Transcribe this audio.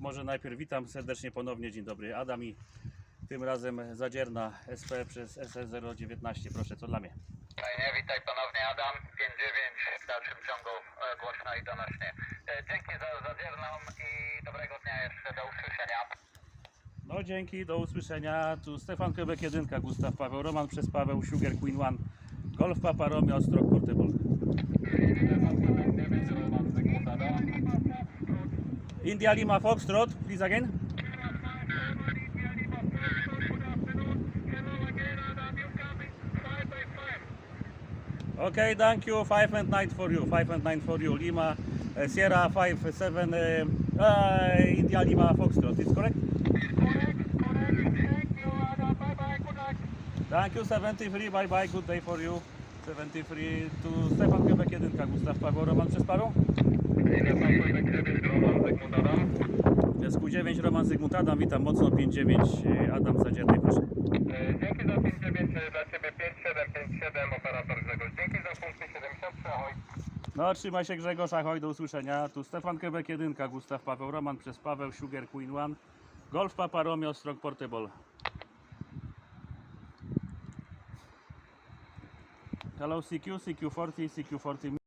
może najpierw witam serdecznie ponownie. Dzień dobry, Adam i tym razem zadzierna SP przez SS019. Proszę, co dla mnie? Fajnie, witaj ponownie Adam, 5-9 w dalszym ciągu e, głośno i donośnie. E, Dzięki za zadzierną i dobrego dnia jeszcze, do usłyszenia. No dzięki, do usłyszenia. Tu Stefan Kebek 1, Gustaw Paweł Roman przez Paweł, Sugar Queen One, Golf Papa Romeo, Stroke Portable. India Lima Foxtrot, please again. Okay, thank you. Five and nine for you. Five and nine for you. Lima, uh, Sierra five seven. Uh, uh, India Lima Foxtrot. Is correct? Thank you. Seventy three. Bye bye. Good day for you. Seventy three to Stefan Kebek 1, Gustaw Paweł Roman przez Paweł. Związku 9 Roman Zygmunt Adam. Witam mocno 5-9 Adam Zadzierny. Proszę. Dzięki za 5-9 dla Ciebie 5757 operator Grzegorz. Dzięki za punkty 73, ahoj. No, trzymaj się Grzegorz, ahoj, do usłyszenia. Tu Stefan Kebek 1, Gustaw Paweł Roman przez Paweł, Sugar Queen One, Golf Papa Romeo, Stroke Portable. Hello CQ, CQ40, CQ40